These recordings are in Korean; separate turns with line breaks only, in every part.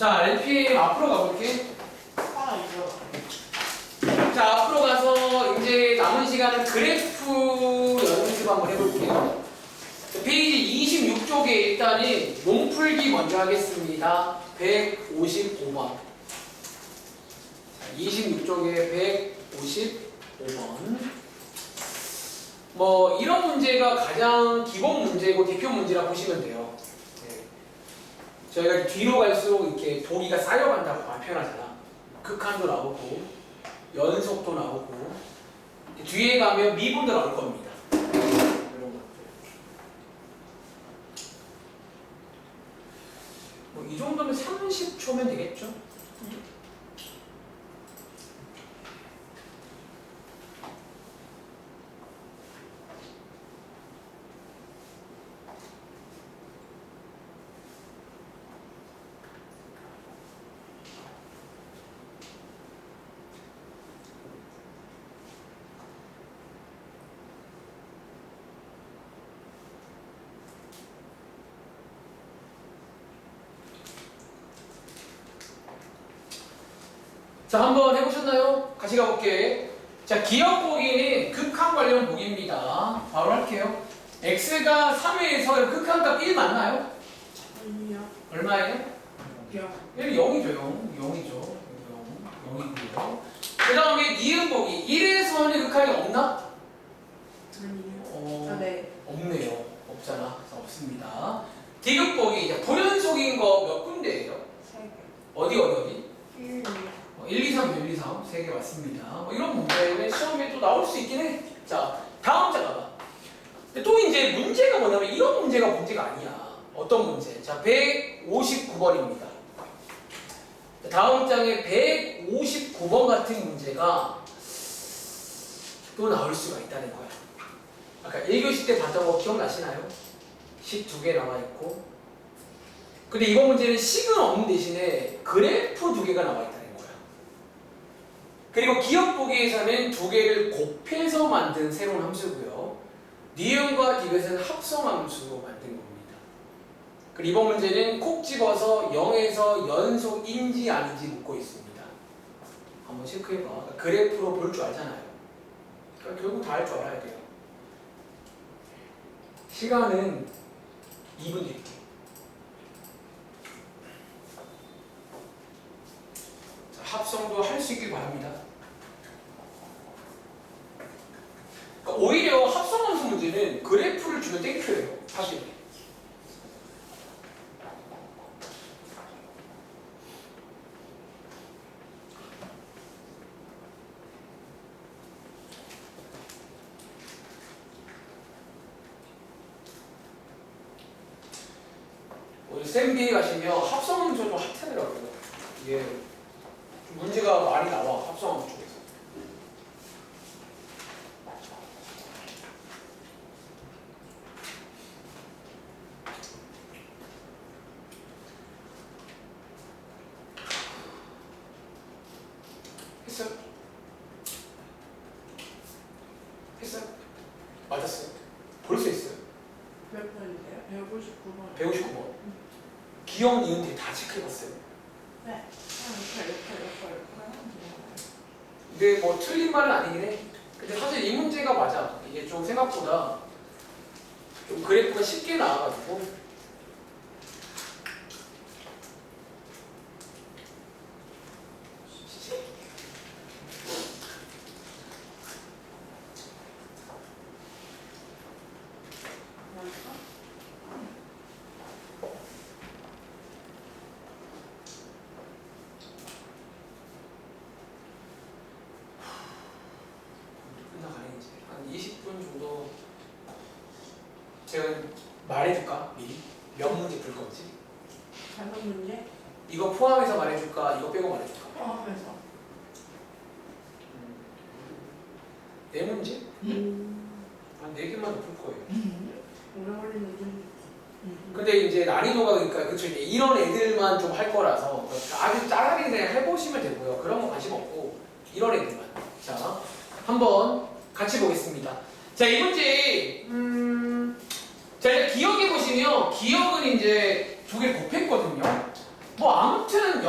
자, LPM 앞으로 가볼게. 자, 앞으로 가서 이제 남은 시간은 그래프 연습 한번 해볼게요. 페이지 26쪽에 일단은 몸풀기 먼저 하겠습니다. 155번. 26쪽에 155번. 뭐 이런 문제가 가장 기본 문제고 대표 문제라 보시면 돼요. 네. 저희가 뒤로 갈수록 이렇게 보기가 쌓여간다고 말 표현하잖아. 극한도 나오고 연속도 나오고 뒤에 가면 미분도 나올 겁니다. 이런 것들. 뭐 이 정도면 30초면 되겠죠? 자, 한번 해보셨나요? 같이 가볼게. 자, 기억 보기는 극한 관련 보기입니다. 바로 할게요. x가 3회에서 극한값 1 맞나요?
아니요
얼마예요? 야1 0이죠, 0. 0이죠. 0. 0이고요. 그 다음에 니은 보기. 1에서는 극한이 없나?
아니요
어,
아네
없네요. 없잖아. 그래서 없습니다. 디귿 보기. 이제 불연속인 거 몇 군데예요?
세개
어디, 어디, 어디?
1
어, 1, 2, 3, 1, 2, 3. 세 개 맞습니다. 뭐 이런 문제는 시험에 또 나올 수 있긴 해. 자, 다음 자 가봐. 근데 또 이제 문제가 뭐냐면 이런 문제가 문제가 아니야. 어떤 문제? 자, 159번입니다. 다음 장에 159번 같은 문제가 또 나올 수가 있다는 거야. 아까 1교시 때 봤던 거 기억나시나요? 식두개 나와 있고. 근데 이번 문제는 식은 없는 대신에 그래프 두 개가 나와 있다는 거야. 그리고 기억 보기에서는 두 개를 곱해서 만든 새로운 함수고요. 니은과 디귿은 합성 함수로 만든 겁니다. 그리고 이번 문제는 콕 집어서 0에서 연속인지 아닌지 묻고 있습니다. 한번 체크해봐. 그러니까 그래프로 볼 줄 알잖아요. 그러니까 결국 다 할 줄 알아야 돼요. 시간은 2분 드릴게요. 합성도 할 수 있길 바랍니다. 그러니까 오히려 합성함수 문제는 그래프를 주면 땡큐예요. 사실. 우리 쌤비에 가시면 합성함수 좀 핫하더라고요. 이게 문제가 많이 나와 합성함수 쪽에서. 했어요? 했어요? 맞았어요? 볼 수 있어요?
몇 번인데요? 159번
159번. 니은 뒤에 다 체크해봤어요.
네
근데 뭐 틀린 말은 아니긴 해. 근데 사실 이 문제가 맞아. 이게 좀 생각보다 좀 그래프가 쉽게 나와가지고
뭘까?
끝나가네 이제 한 20분 정도 제가 말해줄까 미리 몇 문제 풀 건지
잘못 문제?
이거 포함해서 말해줄까 이거 빼고 말해줄까
포함해서
네 문제
음.
한 네 개만 더 풀 거예요.
오래 걸리는 좀
근데 이제 난이도가 그러니까 그쵸 이제 이런 애들만 좀 할 거라서 아주 짜르게 그냥 해보시면 되고요. 그런 거 관심 없고 이런 애들만. 자 한번 같이 보겠습니다. 자 이 문제 음, 자 이제 기억해 보시면 기억은 이제 두 개 곱했거든요. 뭐 아무튼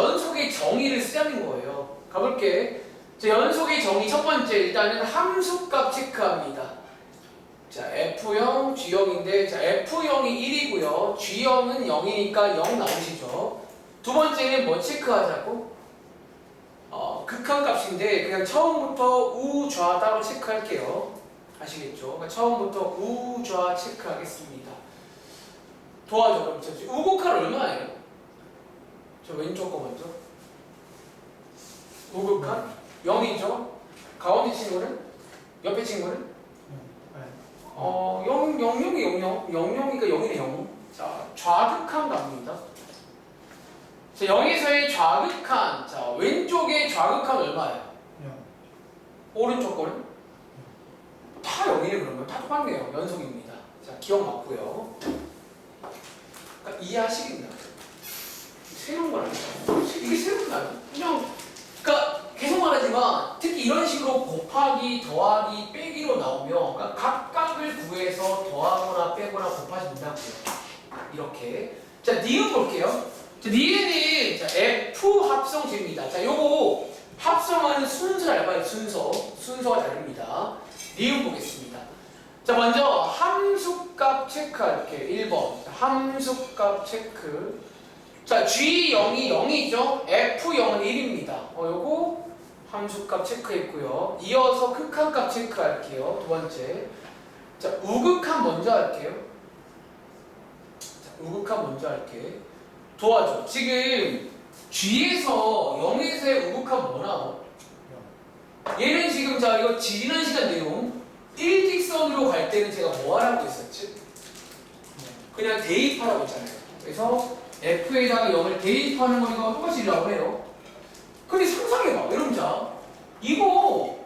정의를 쓰자는 거예요. 가볼게. 자, 연속의 정의 첫 번째 일단은 함수값 체크합니다. 자, F형, G형인데 자, F형이 1이고요. G형은 0이니까 0 나오시죠. 두 번째는 뭐 체크하자고? 어, 극한 값인데 그냥 처음부터 우좌 따로 체크할게요. 아시겠죠? 그러니까 처음부터 우좌 체크하겠습니다. 도와줘 그럼 저 우극한 얼마예요? 저 왼쪽 거 먼저. 우극한 0이죠. 가운데 친구는 옆에 친구는 어, 0, 0, 0이 0, 0, 0, 0이니까 0이네 0. 자, 좌극한 갑니다. 자, 0에서의 좌극한. 자, 왼쪽의 좌극한 얼마예요? 오른쪽 거는? 다 0이네 그러면 다 똑같네요. 연속입니다. 자, 기억 맞고요. 그러니까 이해하시겠나요? 새로운 건 아니죠. 이게 새로운 건 아니죠. 그냥 그러니까 계속 말하지만 특히 이런 식으로 곱하기, 더하기, 빼기로 나오면 그러니까 각각을 구해서 더하거나 빼거나 곱하지 된다고요. 이렇게. 자, 니은 볼게요. 자, 니은은 자, F 합성 제입니다. 자, 요거 합성하는 순서 알바요 순서. 순서가 다릅니다. 니은 보겠습니다. 자, 먼저 함수값 체크할게요. 1번. 자, 함수값 체크. 자, G0이 0이죠? F0은 1입니다. 어, 요거 함수값 체크했고요. 이어서 극한값 체크할게요. 두 번째. 자, 우극한 먼저 할게요. 자, 우극한 먼저 할게. 도와줘. 지금 G에서 0에서의 우극한 뭐 나와? 얘는 지금 자 이거 지난 시간 내용 일직선으로 갈 때는 제가 뭐 하라고 했었지? 그냥 대입하라고 했잖아요. 그래서 F에다가 0을 대입하는 거니까 똑같이 이라고 해요. 근데 상상해봐. 여러분 자 이거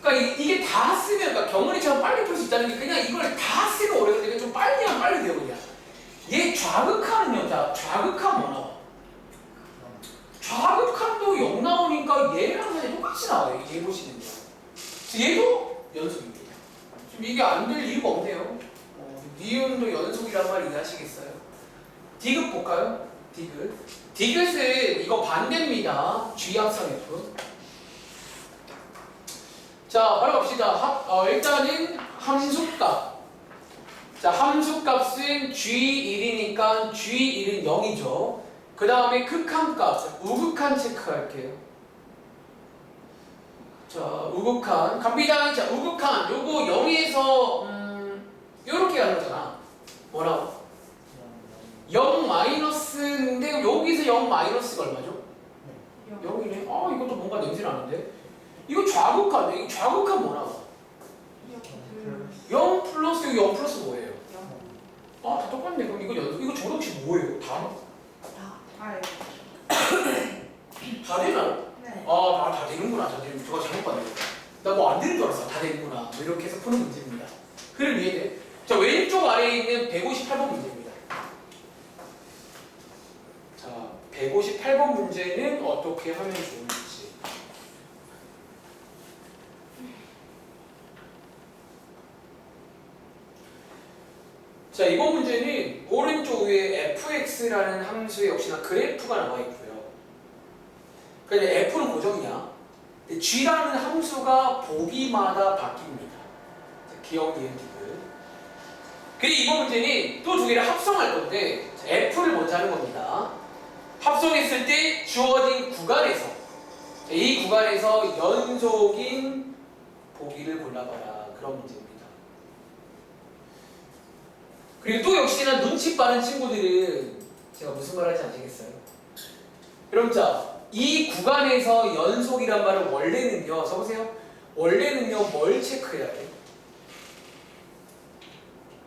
그러니까 이- 이게 다 쓰면 그러니까 경원이처럼 빨리 풀 수 있다는 게 그냥 이걸 다 쓰면 오래 걸리니까 좀 빨리 하면 빨리 그냥. 얘 좌극하는 여자 좌극한 뭐 나와? 좌극한도 0 나오니까 얘랑 사실 똑같이 나와요. 얘 보시면요. 얘도 연속입니다. 지금 이게 안 될 이유가 없네요. 어, 니은도 연속이란 말 이해하시겠어요? 디귿 볼까요? 디귿. 디귿은 이거 반대입니다. G합성 F. 자, 바로 갑시다. 합, 어, 일단은 함수값. 자, 함수값은 G1이니까 G1은 0이죠. 그 다음에 극한값, 우극한 체크할게요. 자, 우극한. 갑니다. 자, 우극한. 요거 0에서, 음, 요렇게 가는 거잖아. 뭐라고? 0 마이너스인데, 여기서 0 마이너스가 얼마죠? 0이네. 아, 이것도 뭔가 냄새 나는데? 이거 좌극한. 이거 좌극한 뭐라고? 0 플러스, 이거 0 플러스 뭐예요? 아, 다 똑같네. 그럼 이거 연속, 이거 저렇게 뭐예요? 다?
다예요.
다 되나요?
네.
아, 다, 다 되는구나. 다 되는 저가 잘못 봤네. 나뭐 안 되는 줄 알았어. 다 되는구나. 뭐 이렇게 해서 푸는 문제입니다. 흐름 이해돼? 자, 왼쪽 아래에 있는 158번 문제입니다. 자, 158번 문제는 어떻게 하면 좋을지. 자, 이번 문제는 오른쪽 위에 fx라는 함수에 역시나 그래프가 나와 있고요. 그러니까 f는 고정이야. g라는 함수가 보기마다 바뀝니다. 자, 기억 니은 디귿. 그리고 이번 문제는 또 두 개를 합성할 건데 자, f를 먼저 하는 겁니다. 합성했을 때 주어진 구간에서 자, 이 구간에서 연속인 보기를 골라봐라 그런 문제입니다. 그리고 또 역시나 눈치 빠른 친구들은 제가 무슨 말 할지 아시겠어요? 여러분 자, 이 구간에서 연속이란 말은 원래는요, 써보세요. 원래는요, 뭘 체크해야 돼?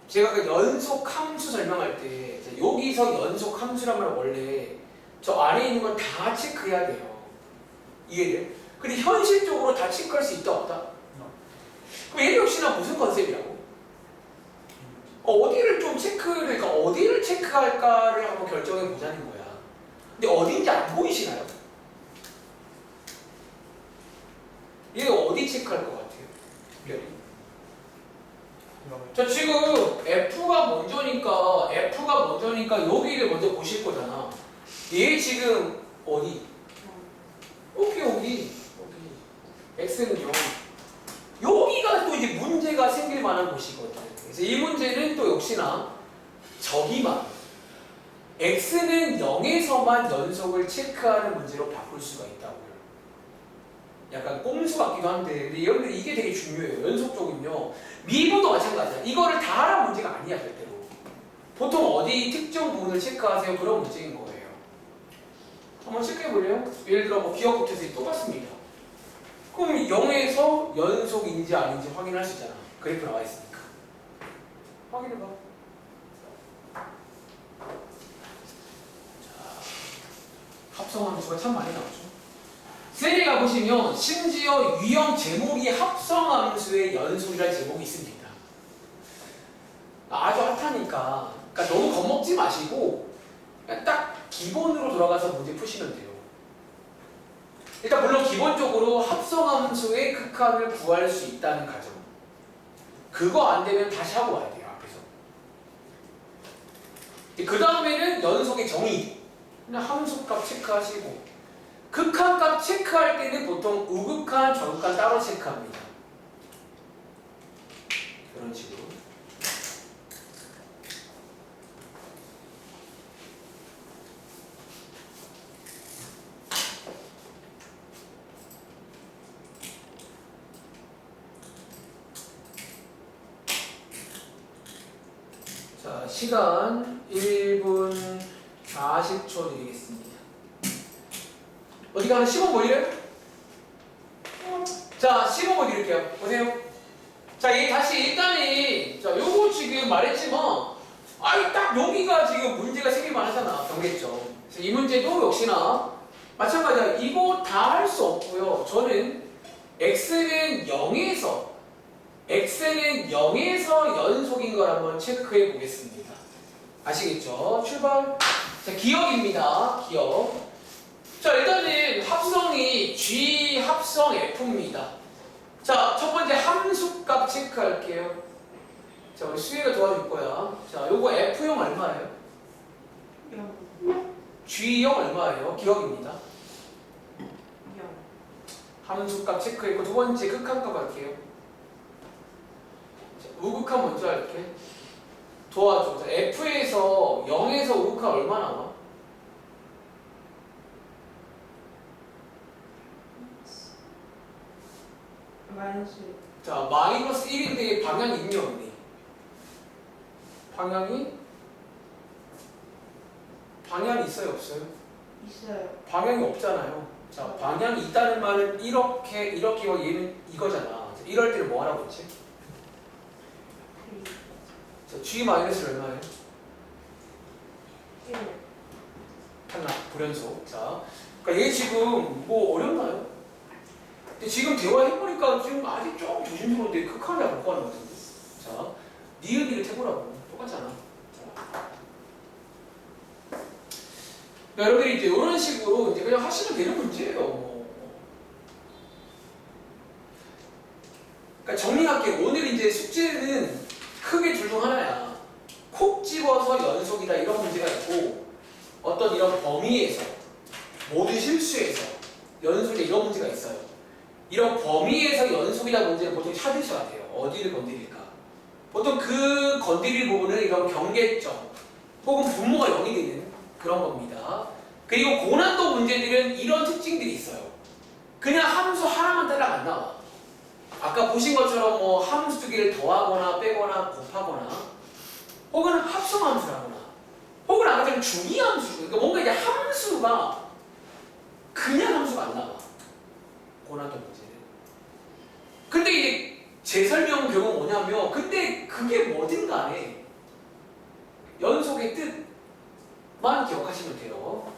제가 그 연속 함수 설명할 때 자, 여기서 연속 함수란 말은 원래 저 안에 있는 걸 다 체크해야 돼요. 이해돼? 근데 현실적으로 다 체크할 수 있다 없다? 그럼 얘 역시나 무슨 컨셉이라고? 어 디를 좀 체크를 그러니까 어디를 체크할까를 한번 결정해 보자는 거야. 근데 어딘지 안 보이시나요? 얘 어디 체크할 것 같아요? 특별히? 자 지금 F가 먼저니까 F가 먼저니까 여기를 먼저 보실 거잖아. 얘 지금 어디? 여기 여기 여기 x는 0 여기가 또 이제 문제가 생길 만한 곳이거든. 그래서 이 문제는 또 역시나 저기만 x는 0에서만 연속을 체크하는 문제로 바꿀 수가 있다고요. 약간 꼼수 같기도 한데 근데 이게 되게 중요해요. 연속 쪽은요. 미분도 마찬가지야. 이거를 다 하란 문제가 아니야 절대로. 보통 어디 특정 부분을 체크하세요. 그런 문제인 한번 체크해 볼래요? 예를 들어 뭐 기억 곱해서 똑같습니다. 그럼 0에서 연속인지 아닌지 확인할 수 있잖아. 그래프 나와 있으니까. 확인해 봐. 자, 합성함수가 참 많이 나오죠. 세리 가 보시면 심지어 유형 제목이 합성함수의 연속이라는 제목이 있습니다. 아주 핫하니까 그러니까 너무 겁먹지 마시고 딱 기본으로 돌아가서 문제 푸시면 돼요. 일단 물론 기본적으로 합성함수의 극한을 구할 수 있다는 가정. 그거 안 되면 다시 하고 와야 돼요 앞에서. 그 다음에는 연속의 정의. 그냥 함수값 체크하시고 극한값 체크할 때는 보통 우극한, 저극한 따로 체크합니다. 이런 식으로. 자, 시간 1분 40초 드리겠습니다. 어디 가나 15분 올려요? 자, 15분 드릴게요. 보세요. 자, 얘 다시 일단은, 자, 요거 지금 말했지만, 아이, 딱 여기가 지금 문제가 생길 만 하잖아. 경계점. 그래서 이 문제도 역시나, 마찬가지야. 이거 다 할 수 없고요. 저는 x는 0에서 x는 0에서 연속인 걸 한번 체크해 보겠습니다. 아시겠죠? 출발. 자, 기억입니다. 기억. 자, 일단은 합성이 G 합성 F입니다. 자, 첫 번째 함수값 체크할게요. 자, 우리 수혜가 도와줄 거야. 자, 요거 F형 얼마예요?
영,
G형 얼마예요? 기억입니다.
영,
함수값 체크했고 두 번째 극한값 할게요. 자, 우극한 먼저 할게. 도와줘. 자, F에서 0에서 우극한 얼마 나와?
마이너스
자, 마이너스 1인데 방향이 있니 없니? 방향이 방향이 있어요 없어요?
있어요.
방향이 없잖아요. 자, 방향이 있다는 말은 이렇게 이렇게 얘는 이거잖아. 자, 이럴 때는 뭐 하라고 했지?
그,
자, G 마이너스 얼마예요?
일,
하나 불연속. 자, 그러니까 얘 지금 뭐 어렵나요? 근데 지금 대화해보니까 지금 아직 좀 조심스러운데 극한을 갖고 가는 것 같은데. 자, 니은이를 해보라고. 똑같잖아. 자. 여러분들이 이제 이런 식으로 이제 그냥 하시면 되는 문제예요. 그러니까 정리할게. 오늘 이제 숙제는 크게 둘 중 하나야. 콕 집어서 연속이다 이런 문제가 있고 어떤 이런 범위에서 모든 실수에서 연속이 이런 문제가 있어요. 이런 범위에서 연속이다 문제는 보통 찾으셔야 돼요. 어디를 건드릴까? 보통 그 건드릴 부분은 이런 경계점 혹은 분모가 0이 되는 그런 겁니다. 그리고 고난도 문제들은 이런 특징들이 있어요. 그냥 함수 하나만 따라 안 나와. 아까 보신 것처럼 뭐 함수 두 개를 더하거나 빼거나 곱하거나 혹은 합성함수라거나 혹은 아까 전에 중위함수 그러니까 뭔가 이제 함수가 그냥 함수가 안 나와. 고난도 문제는. 근데 이제 제 설명 경우 뭐냐면 근데 그게 뭐든 간에 연속의 뜻만 기억하시면 돼요.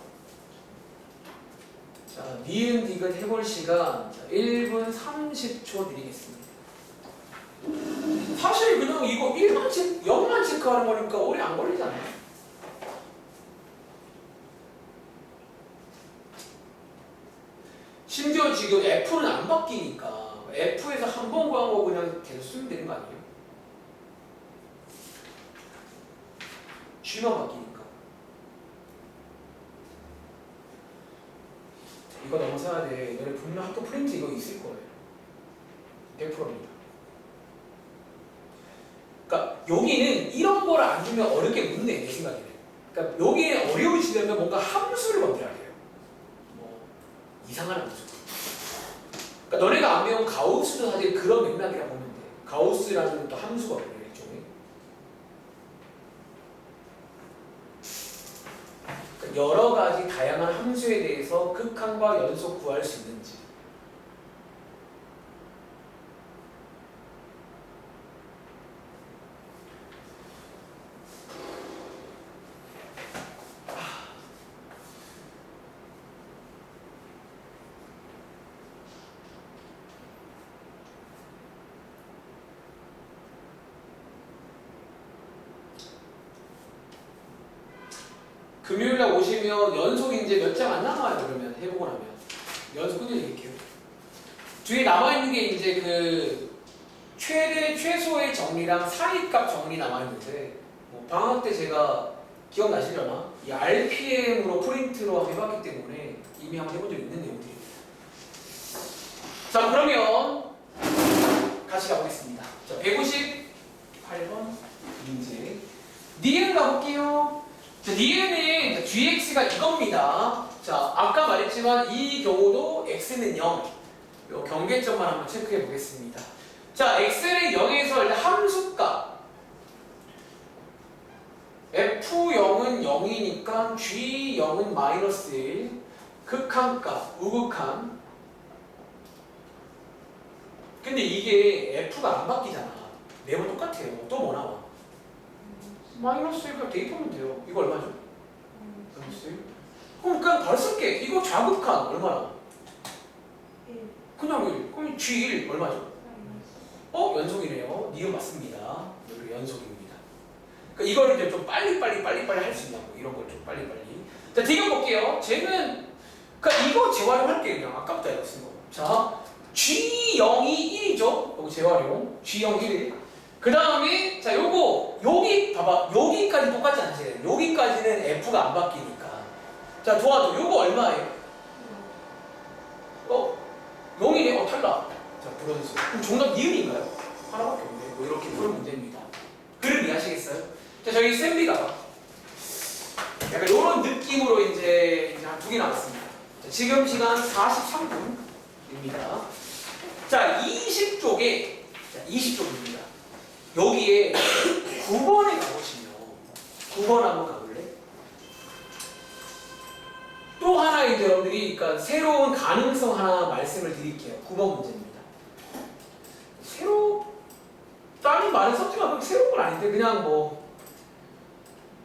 자, 니은 디귿 해볼 시간 자, 1분 30초 드리겠습니다. 사실 그냥 이거 1만 체 0만 체크하는 거니까 오래 안 걸리잖아요. 심지어 지금 F는 안 바뀌니까 F에서 한 번 구한 거 그냥 계속 쓰면 되는 거 아니에요? G만 바뀌니까 이거 넘어서야 돼. 너네 분명 학교 프린트 이거 있을 거예요. 100%입니다. 그러니까 여기는 이런 거를 안 주면 어렵게 묻네 내 생각에는. 그러니까 여기에 어려우시려면 뭔가 함수를 만들어야 돼요. 뭐 이상한 함수. 그러니까 너네가 안 배운 가우스도 사실 그런 맥락이라 보면 돼. 가우스라는 또 함수가. 그러니까 여러 다양한 함수에 대해서 극한과 연속 구할 수 있는지. 금요일 날 오시면 연속 이제 몇 장 안 남아요 그러면 해보고 나면. 연속 끊어 드릴게요. 뒤에 남아있는 게 이제 그 최대 최소의 정리랑 사이값 정리 남아있는데 뭐 방학 때 제가 기억나시려나? 이 RPM으로 프린트로 해봤기 때문에 이미 한번 해본 적 있는 내용들입니다. 자 그러면 같이 가보겠습니다. 자 158번 문제. 니은 가 볼게요 자, 니은은 gx가 이겁니다. 자, 아까 말했지만 이 경우도 x는 0. 요 경계점만 한번 체크해 보겠습니다. 자, x는 0에서 일단 함수값. f0은 0이니까 g0은 마이너스 1. 극한값, 우극한. 근데 이게 f가 안 바뀌잖아. 매번 똑같아요. 또 뭐 나와? 마이너스 1을 대입하면 돼요. 이거 얼마죠? 마이너스 1? 그럼 그냥 바로 쓸게. 이거 자극한 얼마나?
1
그냥 1. 그럼 G1 얼마죠? 어? 연속이네요. 니은 맞습니다. 여기 연속입니다. 그러니까 이거를 이제 좀 빨리 빨리 빨리 빨리 할 수 있냐고 이런 걸 좀 빨리 빨리. 자, 뒤에 볼게요. 쟤는 그러니까 이거 재활용할게요. 그냥 아깝다 이거 쓴 거. 자, G0이 1이죠. 여기 재활용. G0 1. 그 다음에 자 요거 여기 봐봐 여기까지 똑같지 않지? 여기까지는 F가 안 바뀌니까. 자 도와줘. 요거 얼마예요? 어? 0이네? 어 탈락. 자 불어주세요. 그럼 정답 니은인가요? 하나밖에 없네. 뭐 이렇게 푸는 문제입니다. 그림 이해하시겠어요? 자 저희 쌤비가 약간 이런 느낌으로 이제 이제 한 두 개 남았습니다. 자, 지금 시간 43분입니다. 자 20쪽에 자 20쪽입니다. 여기에 9번에 가보시면 9번 한번 가볼래? 또 하나 이제 여러분들이 그러니까 새로운 가능성 하나 말씀을 드릴게요. 9번 문제입니다. 새로 다른 말은 말고 새로운 건 아닌데 그냥 뭐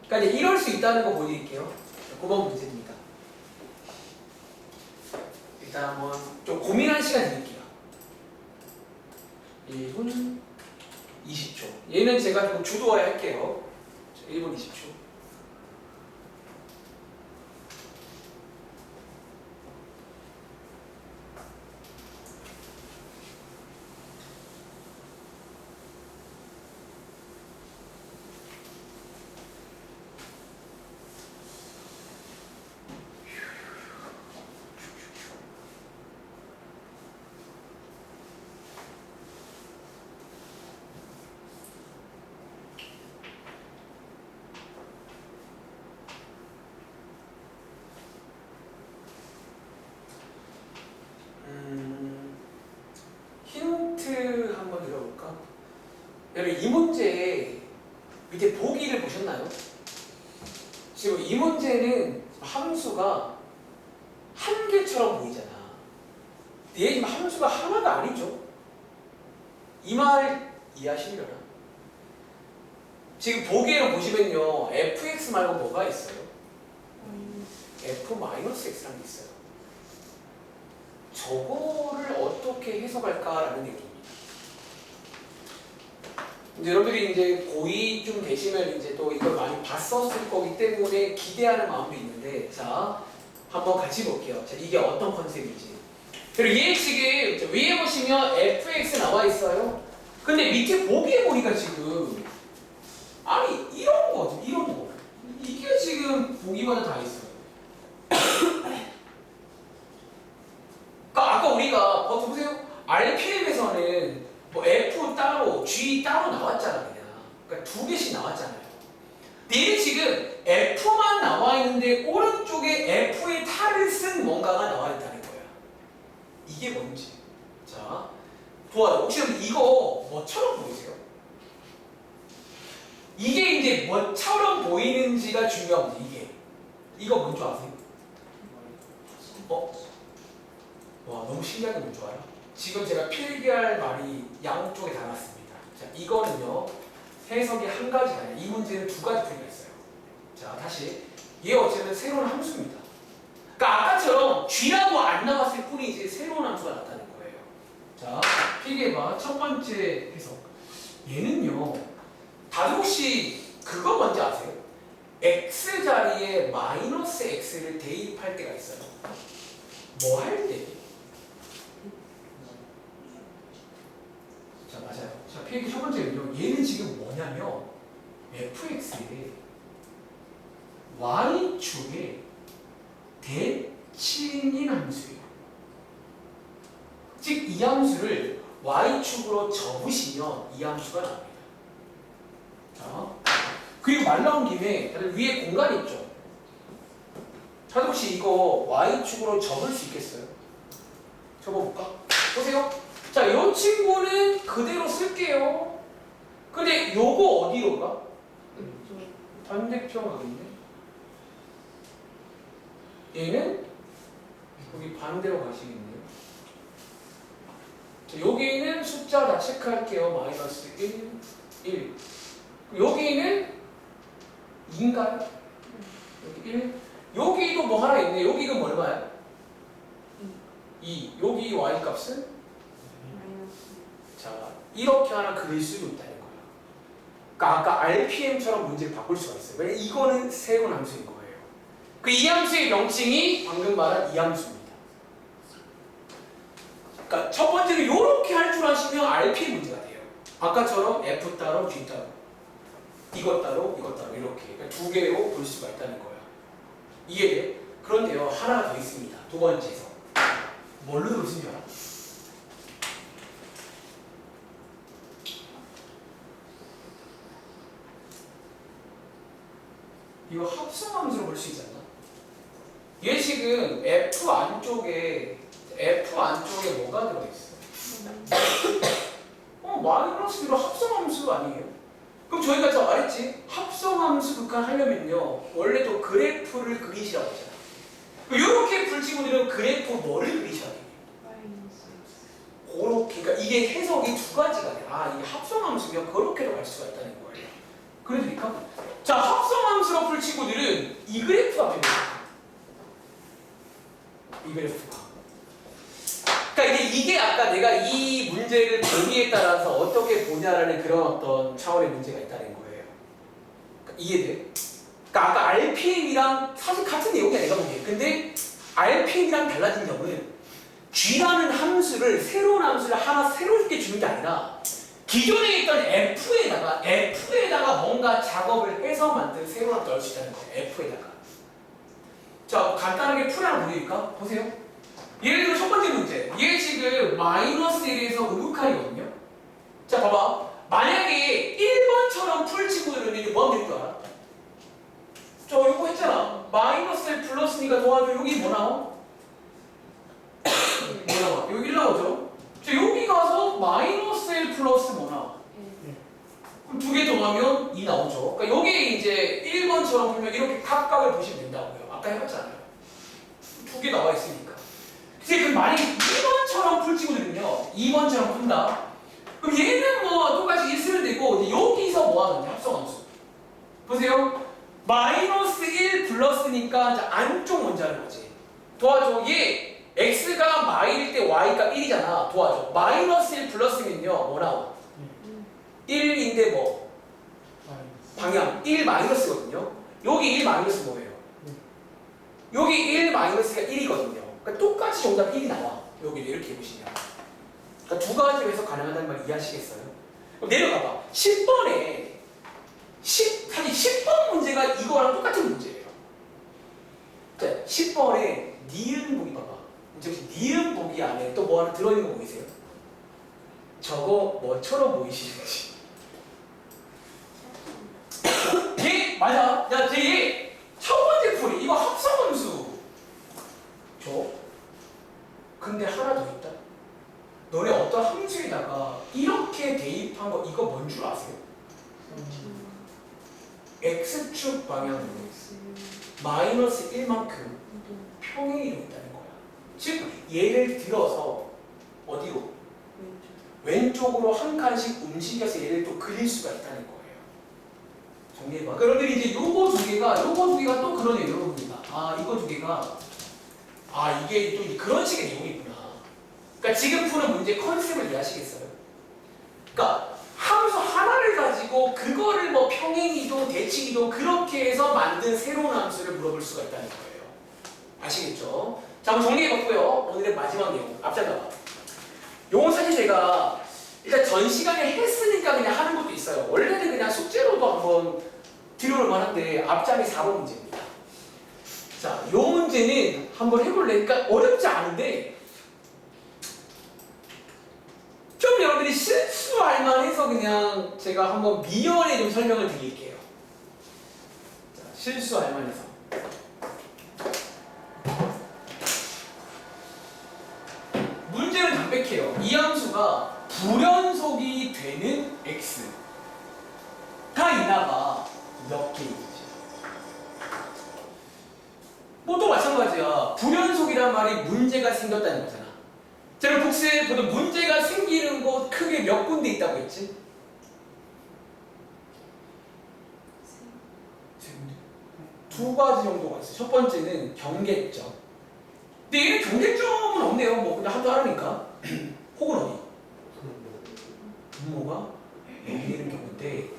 그러니까 이제 이럴 수 있다는 거 보여드릴게요. 자, 9번 문제입니다. 일단 한번 좀 고민할 시간 드릴게요. 1분 20초. 얘는 제가 좀 주도하에 할게요. 자, 1분 20초. 음, 힌트 한번 드려볼까? 여러분 이 문제 밑에 보기를 보셨나요? 지금 이 문제는 함수가 한 개처럼 보이잖아. 근데 얘 지금 함수가 하나가 아니죠. 이 말 이해하시려나? 지금 보기에는 보시면요, fx 말고 뭐가 있어요?
마이너스
f x라는 게 있어요. 저거를 어떻게 해석할까라는 얘기입니다. 이제 여러분들이 이제 고이 좀 되시면 이제 또 이걸 많이 봤었을 거기 때문에 기대하는 마음도 있는데 자 한번 같이 볼게요. 자 이게 어떤 컨셉인지. 그리고 얘 지금 위에 보시면 fx 나와 있어요. 근데 밑에 보기에 보니까 지금 아니 이런 거 같아, 이런 거 이게 지금 보기마다 다 있어요. 그러니까 아까 우리가 어 보세요 RPM에서는 뭐 F 따로, G 따로 나왔잖아요. 그러니까 두 개씩 나왔잖아요. 근데 지금 F만 나와 있는데 오른쪽에 F의 탈을 쓴 뭔가가 나와 있다는 거야. 이게 뭔지. 자, 보아요. 혹시 이거 뭐처럼 보이세요? 이게 이제 뭐처럼 보이는지가 중요합니다. 이게. 이거 뭔지 아세요? 어? 와, 너무 신기한 게 뭔지 알아요? 지금 제가 필기할 말이 양쪽에 달았습니다. 자, 이거는요. 해석이 한 가지가 아니라 이 문제는 두 가지 풀이가 있어요. 자, 다시. 얘 어쨌든 새로운 함수입니다. 그러니까 아까처럼 쥐라고 안 나왔을 뿐이지 새로운 함수가 나타낸 거예요. 자, 필기해봐. 첫 번째 해석. 얘는요. 다들 혹시 그거 뭔지 아세요? x 자리에 마이너스 x를 대입할 때가 있어요. 뭐 할 때? 자, 맞아요. 자, 필기 첫 번째는요. 얘는 지금 뭐냐면 fx에 y축에 대칭인 함수예요. 즉, 이 함수를 y축으로 접으시면 이 함수가 나옵니다. 자, 그리고 말 나온 김에 위에 공간이 있죠? 다들 혹시 이거 y축으로 접을 수 있겠어요? 접어볼까? 보세요. 자, 이 친구는 그대로 쓸게요. 근데 요거 어디로 가? 반대편 가겠네. 얘는 여기 반대로 가시겠네요. 자, 여기는 숫자 다 체크할게요. 마이너스 1, 1. 여기는 2인가요? 여기 1. 여기도 뭐 하나 있네. 여기가 뭐 얼마야? 2. 여기 y 값은? 자, 이렇게 하나 그릴 수도 있다는 거예요. 그러니까 아까 RPM처럼 문제를 바꿀 수가 있어요. 왜? 이거는 새로운 함수인 거예요. 그 이 함수의 명칭이 방금 말한 이 함수입니다. 그러니까 첫 번째는 이렇게 할 줄 아시면 RPM 문제가 돼요. 아까처럼 F 따로 G 따로 이것 따로 이것 따로 이렇게 그러니까 두 개로 볼 수가 있다는 거예요. 이해돼? 그런데요 하나가 더 있습니다. 두 번째에서 뭘로 들으시면 이거 합성함수로 볼 수 있지 않나? 얘 지금 F 안쪽에 F 안쪽에 뭐가 들어있어? 어 마이너스 1로 합성함수 아니에요? 그럼 저희가 저 말했지 합성함수 극한 하려면요 원래도 그래프를 그리시라고 했잖아 이렇게 불친구들은 그래프 뭐를 그리셔야 돼요? 그렇게 그러니까 이게 해석이 두 가지가 돼. 아 이게 합성함수면 그렇게도 갈 수가 있다는 거예요. 그러니까 자 합성함수로 풀 친구들은 이 그래프가 필요해요. 이 그래프가. 그러니까 이게 이게 아까 내가 이 문제를 보기에 따라서 어떻게 보냐라는 그런 어떤 차원의 문제가 있다는 거예요. 그러니까 이해돼? 그러니까 아까 RPM이랑 사실 같은 내용이야 내가 보기에. 근데 RPM이랑 달라진 점은 G라는 함수를 새로운 함수를 하나 새롭게 주는 게 아니라 기존에 있던 F에다가 F에다가 뭔가 작업을 해서 만든 함수 넣을 수 있다는 거예요. F에다가. 자 간단하게 풀이 하나 보여드릴까? 보세요. 예를 들어 첫 번째 문제. 얘 지금 마이너스 1에서 음극한이거든요. 자 봐봐. 만약에 1번처럼 풀 친구들은 뭐 하면 될줄 알아? 저 이거 했잖아. 마이너스 1 플러스니까 도와줘. 여기 뭐 나와? 뭐 나와? 여기 1 나오죠? 자, 여기 가서 마이너스 1 플러스 뭐 나와? 그럼 두 개 더하면 2 나오죠. 그러니까 여기 이제 1번처럼 풀면 이렇게 각각을 보시면 된다고요. 아까 해봤잖아요. 두 개 나와 있으니까. 이제 그 만약에 2번처럼 풀 친구들은요. 2번처럼 푼다. 그럼 얘는 뭐 똑같이 1 쓰면 되고 여기서 뭐 하는데 합성함수. 보세요. 마이너스 1 플러스니까 이제 안쪽 하는 거지. 도와줘. 얘 x가 마일일 때 y가 1이잖아. 도와줘. 마이너스 1 플러스면요. 뭐 나와? 1인데 뭐? 방향 1 마이너스거든요. 여기 1 마이너스 뭐예요? 여기 1 마이너스가 1이거든요. 그러니까 똑같이 정답 1이 나와. 여기 이렇게 보시면. 그러니까 두 가지로 해서 가능하다는 말 이해하시겠어요? 내려가봐. 10번에 10, 사실 10번 문제가 이거랑 똑같은 문제예요. 자, 10번에 니은 보기 봐봐. 즉시 니은 보기 안에 또 뭐 하나 들어있는 거 보이세요? 저거 뭐처럼 보이시는지. 되게 맞아. 야 되게 첫 번째 풀이. 이거 합성함수. 저 근데 하나 더 있다. 너네 어떤 함수에다가 이렇게 대입한 거 이거 뭔 줄 아세요? x축 방향으로 마이너스 1만큼 평행이로 있다는 즉 예를 들어서 어디로? 왼쪽으로 한 칸씩 움직여서 얘를 또 그릴 수가 있다는 거예요. 정리해봐. 여러분들이 이제 요거 두 개가, 요거 두 개가 또 그러네요, 여러분들가. 아, 이거 두 개가, 아, 이게 또 그런 식의 내용이구나. 그러니까 지금 푸는 문제 컨셉을 이해하시겠어요? 그러니까 함수 하나를 가지고 그거를 뭐 평행이동, 대칭이동 그렇게 해서 만든 새로운 함수를 물어볼 수가 있다는 거예요. 아시겠죠? 자, 한번 정리해봤고요. 오늘의 마지막 내용. 앞장가 봐. 요건 사실 제가 일단 전 시간에 했으니까 그냥 하는 것도 있어요. 원래는 그냥 숙제로도 한번 들어올 만한데 앞장이 4번 문제입니다. 자, 요 문제는 한번 해볼래? 그러니까 어렵지 않은데 좀 여러분들이 실수할 만해서 그냥 제가 한번 미연에 좀 설명을 드릴게요. 자, 실수할 만해서. 문제는 담백해요. 이 함수가 불연속이 되는 x가 있나봐 몇 개인지. 뭐 또 마찬가지야. 불연속이란 말이 문제가 생겼다는 거잖아. 자, 그럼 복습 보통 문제가 생기는 곳 크게 몇 군데 있다고 했지? 두 가지 정도가 있어. 첫 번째는 경계점. 근데 얘는 경계점은 없네요. 뭐 그냥 한도 하나니까. 혹은 어디? 분모가 여기는 경우인데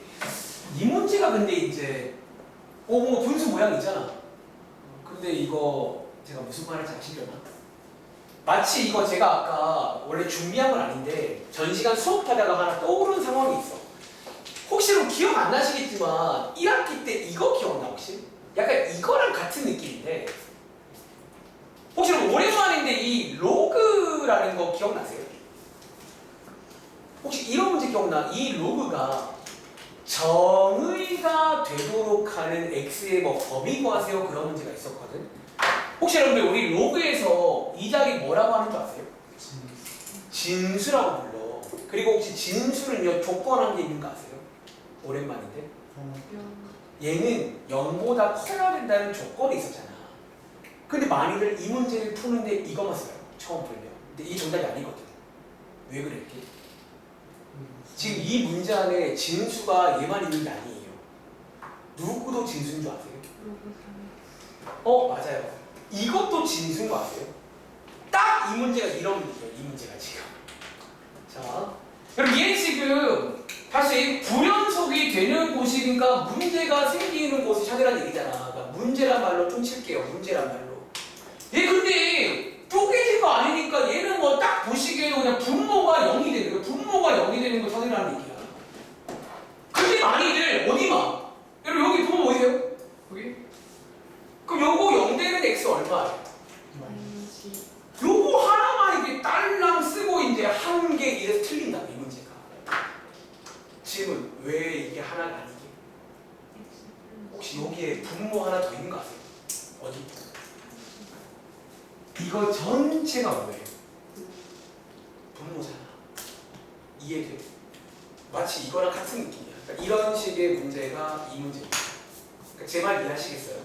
이 문제가 근데 이제 어 뭔가 분수 모양 있잖아. 근데 이거 제가 무슨 말인지 아시려나? 마치 이거 제가 아까 원래 준비한 건 아닌데 전 시간 수업하다가 하나 떠오른 상황이 있어. 혹시 뭐 기억 안 나시겠지만 1학기 때 이거 기억나 혹시? 약간 이거랑 같은 느낌인데 혹시 뭐 오랜만인데 이 로그라는 거 기억나세요? 혹시 이런 문제 기억나? 이 로그가 정의가 되도록 하는 x의 뭐 범위 구하세요 그런 문제가 있었거든. 혹시 여러분들 우리 로그에서 이 자리 뭐라고 하는 줄 아세요? 진수라고 불러. 그리고 혹시 진수는요 조건한 게 있는 거 아세요? 오랜만인데. 얘는 0보다 커야 된다는 조건이 있었잖아. 근데 많이들 이 문제를 푸는데 이것만 써요. 처음 풀면. 근데 이 정답이 아니거든. 왜 그랬지? 지금 이 문제 안에 진수가 얘만 있는 게 아니에요. 누구도 진수인 줄 아세요? 어, 맞아요. 이것도 진수인 거 아세요? 딱 이 문제가 이런 문제예요. 이 문제가 지금. 자, 그럼 얘 지금 다시 불연속이 되는 곳이니까 문제가 생기는 곳을 찾으라는 얘기잖아. 그러니까 문제란 말로 좀 칠게요. 문제란 말로. 얘 근데 쪼개진 거 아니니까 얘는 뭐 딱 보시기에는 그냥 분모가 0이 되는 거 분모가 0이 되는 거 찾으라는 얘기야. 근데 많이들 어디만? 여러분 여기 분모 어디세요? 여기? 그럼 요거 0 되는 x 얼마예요? 요거 하나만 이렇게 딸랑 쓰고 이제 한 개 이래서 틀린다 이 문제가. 질문 왜 이게 하나가 아니게? 혹시 여기에 분모 하나 더 있는 거 아세요? 어디? 이거 전체가 뭐예요? 분모잖아. 이해돼? 마치 이거랑 같은 느낌이야. 그러니까 이런 식의 문제가 이 문제입니다. 그러니까 제 말 이해하시겠어요?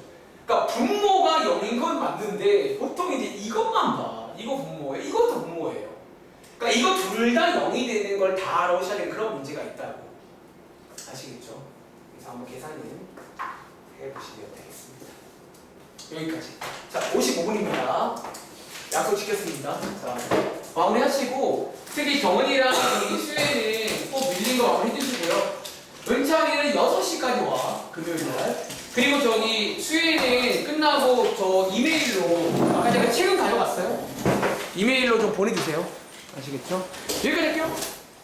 그러니까 분모가 0인 건 맞는데 보통 이제 이것만 봐. 이거 분모예요. 이것도 분모예요. 그러니까 이거 둘 다 0이 되는 걸 다 알아오셔야 그런 문제가 있다고. 아시겠죠? 그래서 한번 계산을 해보시면 되겠습니다. 여기까지. 자, 55분입니다. 약속 지켰습니다. 자, 마무리 하시고 특히 경은이랑 이 수혜는 꼭 밀린 거 마무리 해주시고요. 은창이는 6시까지 와 금요일 날. 그리고 저기 수혜는 끝나고 저 이메일로 아까 제가 책은 가져갔어요. 이메일로 좀 보내주세요. 아시겠죠? 여기까지 할게요.